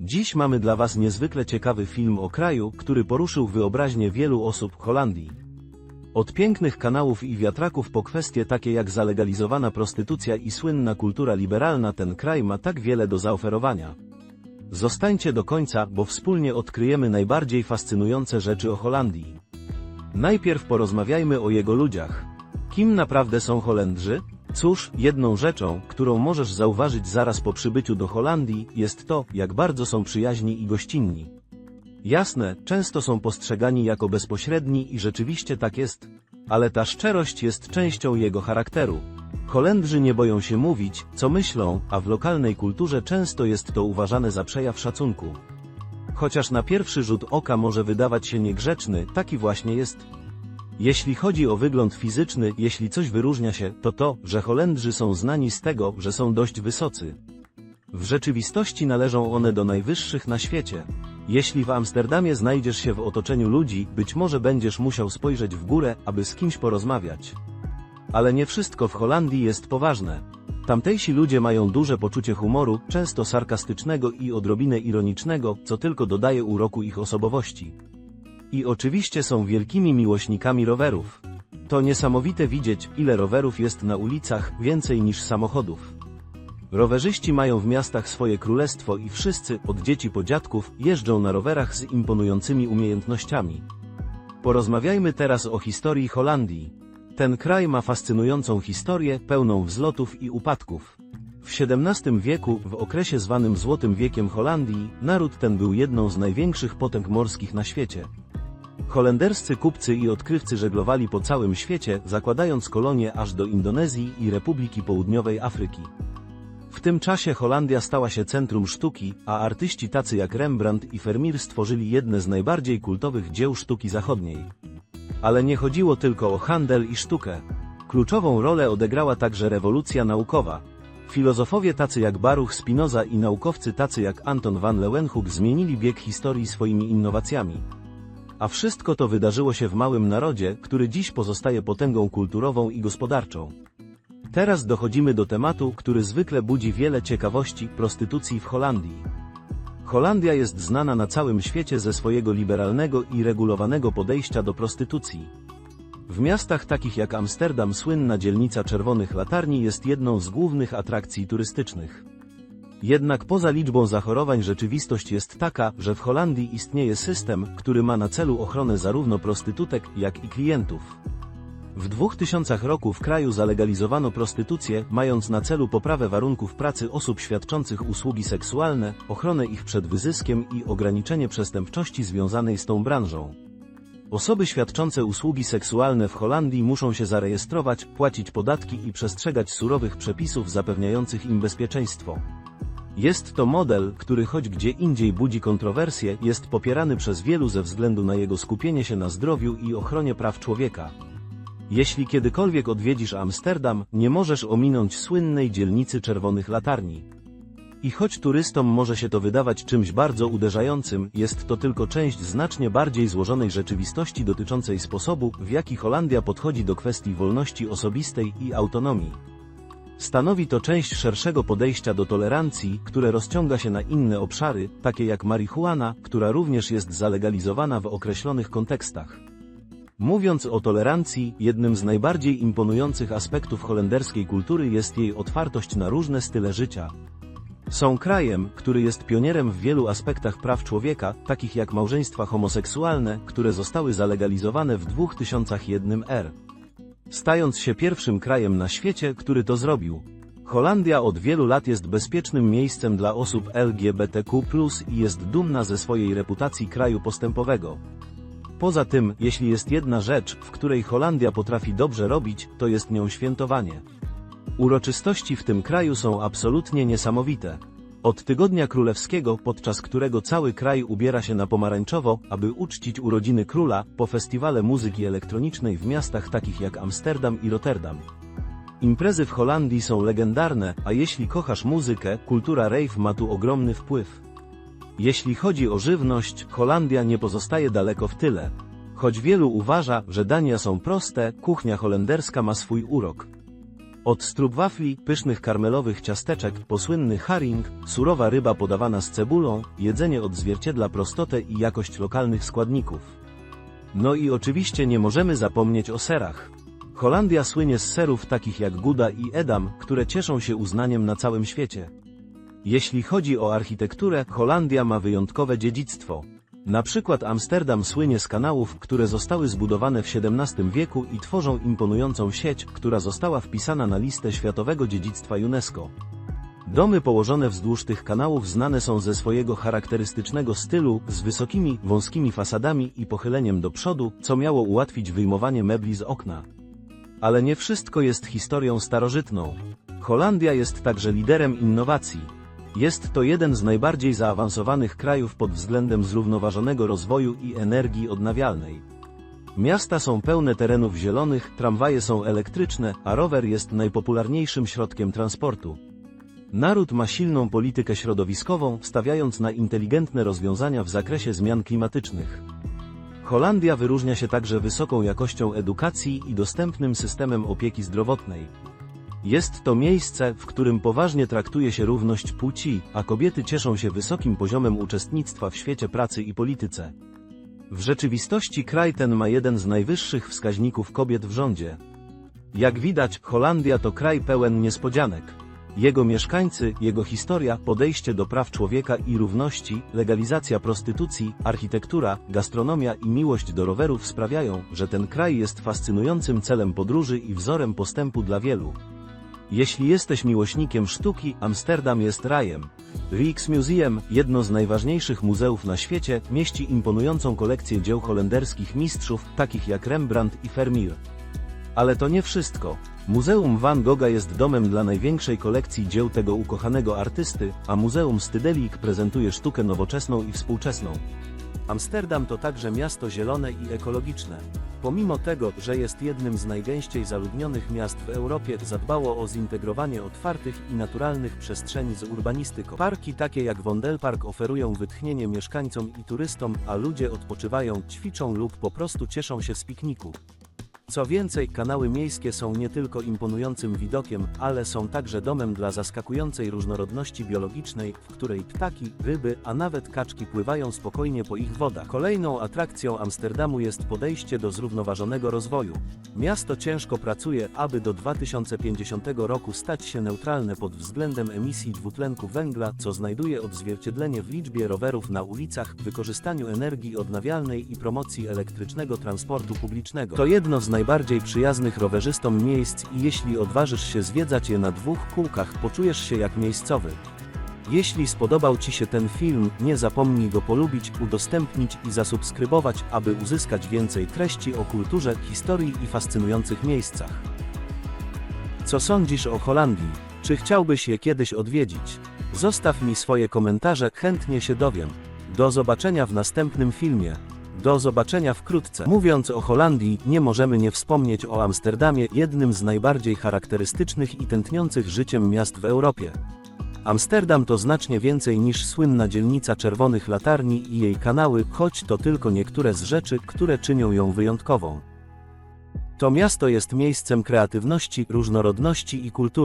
Dziś mamy dla Was niezwykle ciekawy film o kraju, który poruszył wyobraźnię wielu osób w Holandii. Od pięknych kanałów i wiatraków po kwestie takie jak zalegalizowana prostytucja i słynna kultura liberalna ten kraj ma tak wiele do zaoferowania. Zostańcie do końca, bo wspólnie odkryjemy najbardziej fascynujące rzeczy o Holandii. Najpierw porozmawiajmy o jego ludziach. Kim naprawdę są Holendrzy? Cóż, jedną rzeczą, którą możesz zauważyć zaraz po przybyciu do Holandii, jest to, jak bardzo są przyjaźni i gościnni. Jasne, często są postrzegani jako bezpośredni i rzeczywiście tak jest. Ale ta szczerość jest częścią jego charakteru. Holendrzy nie boją się mówić, co myślą, a w lokalnej kulturze często jest to uważane za przejaw szacunku. Chociaż na pierwszy rzut oka może wydawać się niegrzeczny, taki właśnie jest. Jeśli chodzi o wygląd fizyczny, jeśli coś wyróżnia się, to to, że Holendrzy są znani z tego, że są dość wysocy. W rzeczywistości należą one do najwyższych na świecie. Jeśli w Amsterdamie znajdziesz się w otoczeniu ludzi, być może będziesz musiał spojrzeć w górę, aby z kimś porozmawiać. Ale nie wszystko w Holandii jest poważne. Tamtejsi ludzie mają duże poczucie humoru, często sarkastycznego i odrobinę ironicznego, co tylko dodaje uroku ich osobowości. I oczywiście są wielkimi miłośnikami rowerów. To niesamowite widzieć, ile rowerów jest na ulicach, więcej niż samochodów. Rowerzyści mają w miastach swoje królestwo i wszyscy, od dzieci po dziadków, jeżdżą na rowerach z imponującymi umiejętnościami. Porozmawiajmy teraz o historii Holandii. Ten kraj ma fascynującą historię, pełną wzlotów i upadków. W XVII wieku, w okresie zwanym Złotym Wiekiem Holandii, naród ten był jedną z największych potęg morskich na świecie. Holenderscy kupcy i odkrywcy żeglowali po całym świecie, zakładając kolonie aż do Indonezji i Republiki Południowej Afryki. W tym czasie Holandia stała się centrum sztuki, a artyści tacy jak Rembrandt i Vermeer stworzyli jedne z najbardziej kultowych dzieł sztuki zachodniej. Ale nie chodziło tylko o handel i sztukę. Kluczową rolę odegrała także rewolucja naukowa. Filozofowie tacy jak Baruch Spinoza i naukowcy tacy jak Anton van Leeuwenhoek zmienili bieg historii swoimi innowacjami. A wszystko to wydarzyło się w małym narodzie, który dziś pozostaje potęgą kulturową i gospodarczą. Teraz dochodzimy do tematu, który zwykle budzi wiele ciekawości prostytucji w Holandii. Holandia jest znana na całym świecie ze swojego liberalnego i regulowanego podejścia do prostytucji. W miastach takich jak Amsterdam słynna dzielnica Czerwonych Latarni jest jedną z głównych atrakcji turystycznych. Jednak poza liczbą zachorowań rzeczywistość jest taka, że w Holandii istnieje system, który ma na celu ochronę zarówno prostytutek, jak i klientów. W 2000 roku w kraju zalegalizowano prostytucję, mając na celu poprawę warunków pracy osób świadczących usługi seksualne, ochronę ich przed wyzyskiem i ograniczenie przestępczości związanej z tą branżą. Osoby świadczące usługi seksualne w Holandii muszą się zarejestrować, płacić podatki i przestrzegać surowych przepisów zapewniających im bezpieczeństwo. Jest to model, który choć gdzie indziej budzi kontrowersje, jest popierany przez wielu ze względu na jego skupienie się na zdrowiu i ochronie praw człowieka. Jeśli kiedykolwiek odwiedzisz Amsterdam, nie możesz ominąć słynnej dzielnicy czerwonych latarni. I choć turystom może się to wydawać czymś bardzo uderzającym, jest to tylko część znacznie bardziej złożonej rzeczywistości dotyczącej sposobu, w jaki Holandia podchodzi do kwestii wolności osobistej i autonomii. Stanowi to część szerszego podejścia do tolerancji, które rozciąga się na inne obszary, takie jak marihuana, która również jest zalegalizowana w określonych kontekstach. Mówiąc o tolerancji, jednym z najbardziej imponujących aspektów holenderskiej kultury jest jej otwartość na różne style życia. Są krajem, który jest pionierem w wielu aspektach praw człowieka, takich jak małżeństwa homoseksualne, które zostały zalegalizowane w 2001 r. Stając się pierwszym krajem na świecie, który to zrobił. Holandia od wielu lat jest bezpiecznym miejscem dla osób LGBTQ+, i jest dumna ze swojej reputacji kraju postępowego. Poza tym, jeśli jest jedna rzecz, w której Holandia potrafi dobrze robić, to jest nią świętowanie. Uroczystości w tym kraju są absolutnie niesamowite. Od tygodnia królewskiego, podczas którego cały kraj ubiera się na pomarańczowo, aby uczcić urodziny króla, po festiwale muzyki elektronicznej w miastach takich jak Amsterdam i Rotterdam. Imprezy w Holandii są legendarne, a jeśli kochasz muzykę, kultura rave ma tu ogromny wpływ. Jeśli chodzi o żywność, Holandia nie pozostaje daleko w tyle. Choć wielu uważa, że dania są proste, kuchnia holenderska ma swój urok. Od strubwafli, pysznych karmelowych ciasteczek, po słynny haring, surowa ryba podawana z cebulą, jedzenie odzwierciedla prostotę i jakość lokalnych składników. No i oczywiście nie możemy zapomnieć o serach. Holandia słynie z serów takich jak Gouda i Edam, które cieszą się uznaniem na całym świecie. Jeśli chodzi o architekturę, Holandia ma wyjątkowe dziedzictwo. Na przykład Amsterdam słynie z kanałów, które zostały zbudowane w XVII wieku i tworzą imponującą sieć, która została wpisana na listę Światowego Dziedzictwa UNESCO. Domy położone wzdłuż tych kanałów znane są ze swojego charakterystycznego stylu, z wysokimi, wąskimi fasadami i pochyleniem do przodu, co miało ułatwić wyjmowanie mebli z okna. Ale nie wszystko jest historią starożytną. Holandia jest także liderem innowacji. Jest to jeden z najbardziej zaawansowanych krajów pod względem zrównoważonego rozwoju i energii odnawialnej. Miasta są pełne terenów zielonych, tramwaje są elektryczne, a rower jest najpopularniejszym środkiem transportu. Naród ma silną politykę środowiskową, stawiając na inteligentne rozwiązania w zakresie zmian klimatycznych. Holandia wyróżnia się także wysoką jakością edukacji i dostępnym systemem opieki zdrowotnej. Jest to miejsce, w którym poważnie traktuje się równość płci, a kobiety cieszą się wysokim poziomem uczestnictwa w świecie pracy i polityce. W rzeczywistości kraj ten ma jeden z najwyższych wskaźników kobiet w rządzie. Jak widać, Holandia to kraj pełen niespodzianek. Jego mieszkańcy, jego historia, podejście do praw człowieka i równości, legalizacja prostytucji, architektura, gastronomia i miłość do rowerów sprawiają, że ten kraj jest fascynującym celem podróży i wzorem postępu dla wielu. Jeśli jesteś miłośnikiem sztuki, Amsterdam jest rajem. Rijksmuseum, jedno z najważniejszych muzeów na świecie, mieści imponującą kolekcję dzieł holenderskich mistrzów, takich jak Rembrandt i Vermeer. Ale to nie wszystko. Muzeum Van Gogha jest domem dla największej kolekcji dzieł tego ukochanego artysty, a Muzeum Stedelijk prezentuje sztukę nowoczesną i współczesną. Amsterdam to także miasto zielone i ekologiczne. Pomimo tego, że jest jednym z najgęściej zaludnionych miast w Europie, zadbało o zintegrowanie otwartych i naturalnych przestrzeni z urbanistyką. Parki takie jak Wondelpark oferują wytchnienie mieszkańcom i turystom, a ludzie odpoczywają, ćwiczą lub po prostu cieszą się z pikniku. Co więcej, kanały miejskie są nie tylko imponującym widokiem, ale są także domem dla zaskakującej różnorodności biologicznej, w której ptaki, ryby, a nawet kaczki pływają spokojnie po ich wodach. Kolejną atrakcją Amsterdamu jest podejście do zrównoważonego rozwoju. Miasto ciężko pracuje, aby do 2050 roku stać się neutralne pod względem emisji dwutlenku węgla, co znajduje odzwierciedlenie w liczbie rowerów na ulicach, wykorzystaniu energii odnawialnej i promocji elektrycznego transportu publicznego. To jedno z najbardziej przyjaznych rowerzystom miejsc i jeśli odważysz się zwiedzać je na dwóch kółkach, poczujesz się jak miejscowy. Jeśli spodobał Ci się ten film, nie zapomnij go polubić, udostępnić i zasubskrybować, aby uzyskać więcej treści o kulturze, historii i fascynujących miejscach. Co sądzisz o Holandii? Czy chciałbyś je kiedyś odwiedzić? Zostaw mi swoje komentarze, chętnie się dowiem. Do zobaczenia w następnym filmie. Do zobaczenia wkrótce. Mówiąc o Holandii, nie możemy nie wspomnieć o Amsterdamie, jednym z najbardziej charakterystycznych i tętniących życiem miast w Europie. Amsterdam to znacznie więcej niż słynna dzielnica czerwonych latarni i jej kanały, choć to tylko niektóre z rzeczy, które czynią ją wyjątkową. To miasto jest miejscem kreatywności, różnorodności i kultury.